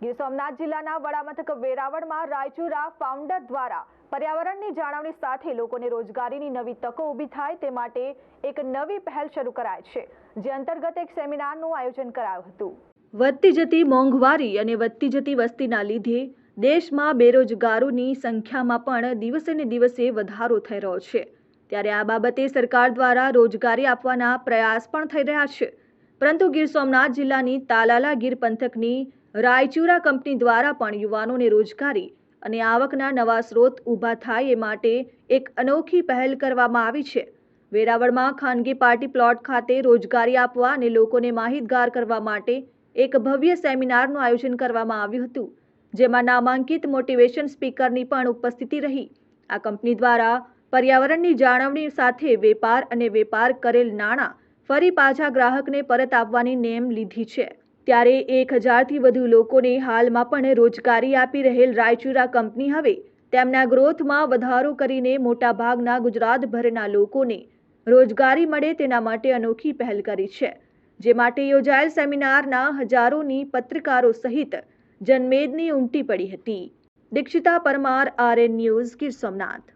ગીર સોમનાથ જિલ્લાના વડામથક વેરાવળમાં રાયચુરા ફાઉન્ડર દ્વારા પર્યાવરણની જાળવણી સાથે લોકોને રોજગારીની નવી તકો ઊભી થાય તે માટે એક નવી પહેલ શરૂ કરાય છે, જે અંતર્ગત એક સેમિનારનું આયોજન કરાયું હતું. વધતી જતી મોંઘવારી અને વધતી જતી વસ્તીના લીધે દેશમાં બેરોજગારોની સંખ્યામાં પણ દિવસે ને દિવસે વધારો થઈ રહ્યો છે. ત્યારે આ બાબતે સરકાર દ્વારા રોજગારી આપવાના પ્રયાસ પણ થઈ રહ્યા છે. પરંતુ ગીર સોમનાથ જિલ્લાની તાલાલા ગીર પંથકની રાયચુરા કંપની દ્વારા પણ યુવાનોને રોજગારી અને આવકના નવા સ્ત્રોત ઊભા થાય એ માટે એક અનોખી પહેલ કરવામાં આવી છે. વેરાવળમાં ખાનગી પાર્ટી પ્લોટ ખાતે રોજગારી આપવા અને લોકોને માહિતગાર કરવા માટે એક ભવ્ય સેમિનારનું આયોજન કરવામાં આવ્યું હતું, જેમાં નામાંકિત મોટિવેશન સ્પીકરની પણ ઉપસ્થિતિ રહી. આ કંપની દ્વારા પર્યાવરણની જાળવણી સાથે વેપાર અને વેપાર કરેલ નાણાં ફરી પાછા ગ્રાહકને પરત આપવાની નેમ લીધી છે. ત્યારે એક હજારથી વધુ લોકોને હાલમાં પણ રોજગારી આપી રહેલ રાયચુરા કંપની હવે તેમના ગ્રોથમાં વધારો કરીને મોટાભાગના ગુજરાતભરના લોકોને રોજગારી મળે તેના માટે અનોખી પહેલ કરી છે, જે માટે યોજાયેલ સેમિનારના હજારોની પત્રકારો સહિત જનમેદની ઉમટી પડી હતી. Dikshita Parmar, RN news Gir Somnath.